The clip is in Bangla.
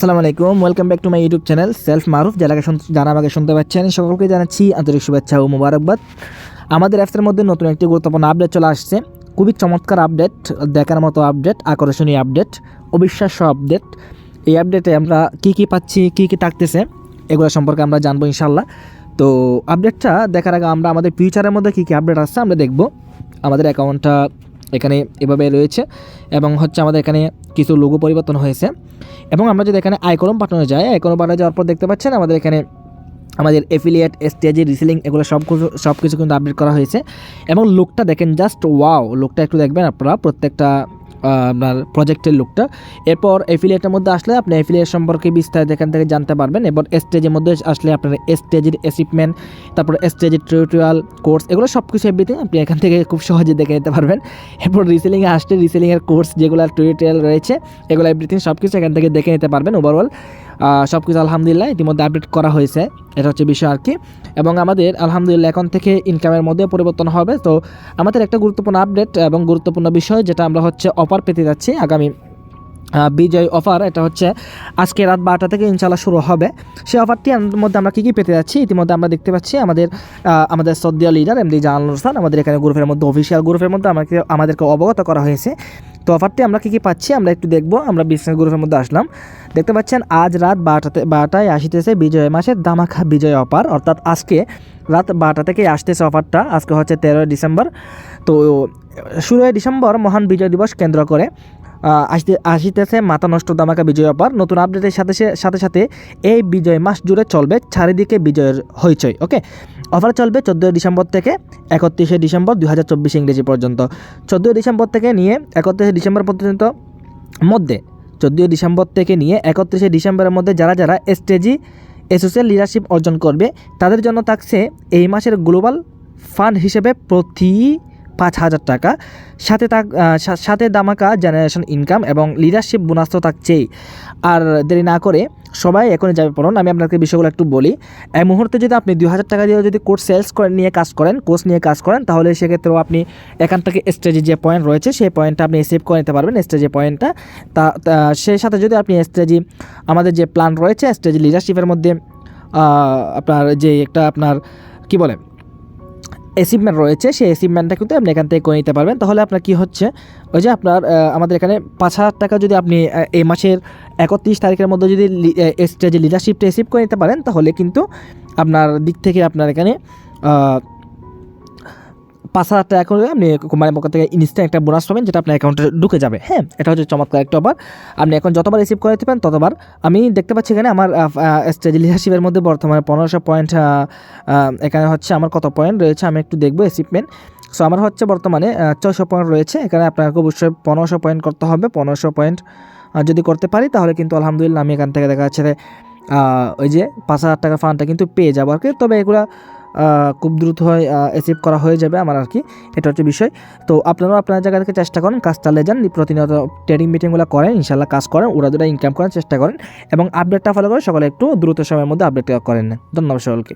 আসসালামু আলাইকুম welcome back to my YouTube channel self Maruf শুন- যারা আমাকে শুনতে পাচ্ছেন, সকলকে জানাচ্ছি আন্তরিক শুভেচ্ছা ও মোবারকবাদ। আমাদের অ্যাপসের মধ্যে নতুন একটি গুরুত্বপূর্ণ আপডেট চলে আসছে। খুবই চমৎকার আপডেট দেখার মতো আপডেট আকর্ষণীয় আপডেট অবিশ্বাস্য আপডেট এই আপডেটে আমরা কি কি পাচ্ছি, কি কি থাকতেছে, এগুলো সম্পর্কে আমরা জানব ইনশাল্লাহ তো আপডেটটা দেখার আগে আমরা আমাদের ফিউচারের মধ্যে কী কী আপডেট আসছে, আমরা দেখব। আমাদের অ্যাকাউন্টটা এখানে এভাবে রয়েছে এবং হচ্ছে আমাদের এখানে কিছু লোগো পরিবর্তন হয়েছে। এবং আমরা যদি এখানে আইকরম পাঠানো যায় আইকরম পাঠানো যাওয়ার পর দেখতে পাচ্ছেন আমাদের এখানে আমাদের এফিলিয়েট স্টেজে রিসেলিং এগুলো সব কিছু সব কিছু কিন্তু আপডেট করা হয়েছে। এবং লুকটা দেখেন জাস্ট ওয়াও লুকটা একটু দেখবেন আপনারা, প্রত্যেকটা আপনার প্রজেক্টের লুকটা এরপর অ্যাফিলিয়েটের মধ্যে আসলে আপনি অ্যাফিলিয়েট সম্পর্কে বিস্তারিত এখান থেকে জানতে পারবেন এরপর স্টেজের মধ্যে আসলে আপনার স্টেজের অ্যাচিভমেন্ট তারপর স্টেজের টিউটোরিয়াল কোর্স এগুলো সব কিছু এভরিথিং আপনি এখান থেকে খুব সহজে দেখে নিতে পারবেন। এরপর রিসেলিংয়ে আসলে রিসেলিংয়ের কোর্স যেগুলো টিউটোরিয়াল রয়েছে, এগুলো এভরিথিং সব কিছু এখান থেকে দেখে নিতে পারবেন ওভারঅল সব কিছু আলহামদুলিল্লাহ ইতিমধ্যে আপডেট করা হয়েছে। এটা হচ্ছে বিষয় আর কি এবং আমাদের আলহামদুলিল্লাহ এখন থেকে ইনকামের মধ্যে পরিবর্তন হবে। তো আমাদের একটা গুরুত্বপূর্ণ আপডেট এবং গুরুত্বপূর্ণ বিষয়, যেটা আমরা হচ্ছে অফার পেতে যাচ্ছি আগামী বিজয় অফার এটা হচ্ছে আজকে রাত বারোটা থেকে ইনশাল্লাহ শুরু হবে। সেই অফারটির মধ্যে আমরা কী কী পেতে যাচ্ছি? ইতিমধ্যে আমরা দেখতে পাচ্ছি আমাদের আমাদের সদ্যীয় লিডার এমডি জাহানুর হাসান, আমাদের এখানে গ্রুপের মধ্যে অফিসিয়াল গ্রুপের মধ্যে আমাকে, আমাদেরকে অবগত করা হয়েছে। তো অফারটি আমরা কী কী পাচ্ছি, আমরা একটু দেখব। আমরা বিজনেস গ্রুপের মধ্যে আসলাম। দেখতে পাচ্ছেন, আজ রাত বারোটাতে বারোটায় আসিতেছে বিজয় মাসের দামাখা বিজয় অফার অর্থাৎ আজকে রাত বারোটা থেকে আসতেছে অফারটা আজকে হচ্ছে তেরোই ডিসেম্বর। তো ষোলোই ডিসেম্বর মহান বিজয় দিবস কেন্দ্র করে আসতে আসিতেছে মাথা নষ্ট দামাকা বিজয় অফার নতুন আপডেটের সাথে সাথে সাথে এই বিজয় মাস জুড়ে চলবে চারিদিকে বিজয়ের হইচই ওকে অফার চলবে চোদ্দোই ডিসেম্বর থেকে একত্রিশে ডিসেম্বর দু হাজার চব্বিশ ইংরেজি পর্যন্ত। চোদ্দোই ডিসেম্বর থেকে নিয়ে একত্রিশে ডিসেম্বর পর্যন্ত মধ্যে, চোদ্দোই ডিসেম্বর থেকে নিয়ে একত্রিশে ডিসেম্বরের মধ্যে যারা যারা স্টেজি এসোসিয়াল লিডারশিপ অর্জন করবে, তাদের জন্য থাকছে এই মাসের গ্লোবাল ফান্ড হিসেবে প্রতি পাঁচ হাজার টাকা। সাথে তাক সাথে দামাকা জেনারেশন ইনকাম এবং লিডারশিপ বোনাস তো থাকছেই। আর দেরি না করে সবাই এখন যাবে পড়ুন। আমি আপনাকে বিষয়গুলো একটু বলি। এই মুহূর্তে যদি আপনি দুই হাজার টাকা দিয়ে যদি কোর্স সেলস করে নিয়ে কাজ করেন কোর্স নিয়ে কাজ করেন, তাহলে সেক্ষেত্রেও আপনি এখান থেকে স্ট্রেজি যে পয়েন্ট রয়েছে, সেই পয়েন্টটা আপনি সেভ করে নিতে পারবেন স্টেজে পয়েন্টটা তা- সেই সাথে যদি আপনি স্ট্রেজি আমাদের যে প্ল্যান রয়েছে স্ট্রেজি লিডারশিপের মধ্যে আপনার যে একটা আপনার, কি বলে অ্যাচিভমেন্ট রয়েছে, সেই অ্যাচিভমেন্টটা কিন্তু আপনি এখান থেকে করে নিতে পারবেন। তাহলে আপনার কি হচ্ছে? ওই যে আপনার আমাদের এখানে পাঁচ হাজার টাকা যদি আপনি এই মাসের একত্রিশ তারিখের মধ্যে যদি যে লিডারশিপটা রিসিভ করে নিতে পারেন, তাহলে কিন্তু আপনার দিক থেকে আপনার এখানে পাঁচ হাজার টাকা করে আপনি কোম্পানির পক্ষ থেকে ইনস্ট্যান্ট একটা বোনাস পাবেন, যেটা আপনার অ্যাকাউন্টে ঢুকে যাবে। হ্যাঁ এটা হচ্ছে চমৎকার একটা অফার আপনি এখন যতবার রিসিভ করে পারেন, ততবার। আমি দেখতে পাচ্ছি এখানে আমার স্টেজ লিডারশিপের মধ্যে বর্তমানে পনেরোশো পয়েন্ট এখানে হচ্ছে আমার কত পয়েন্ট রয়েছে, আমি একটু দেখব অ্যাচিভমেন্ট সো আমার হচ্ছে বর্তমানে ছয়শো পয়েন্ট রয়েছে। এখানে আপনাকে অবশ্যই পনেরোশো পয়েন্ট করতে হবে, পনেরোশো পয়েন্ট যদি করতে পারি, তাহলে কিন্তু আলহামদুলিল্লাহ আমি এখান থেকে দেখা যাচ্ছে ওই যে পাঁচ হাজার টাকার ফান্ডটা কিন্তু পেয়ে যাব আর কি। তবে এগুলো খুব দ্রুত হয় অ্যাচিভ করা হয়ে যাবে আমার আর কি। এটা হচ্ছে বিষয়। তো আপনারাও আপনার জায়গা থেকে চেষ্টা করেন কাজ চালিয়ে যান, প্রতিনিয়ত ট্রেডিং মিটিংগুলো করেন ইনশাল্লাহ কাজ করেন ওরা দুটা ইনকাম করার চেষ্টা করেন, এবং আপডেটটা ফলো করে সকলে একটু দ্রুত সময়ের মধ্যে আপডেট করেন। ধন্যবাদ সকলকে।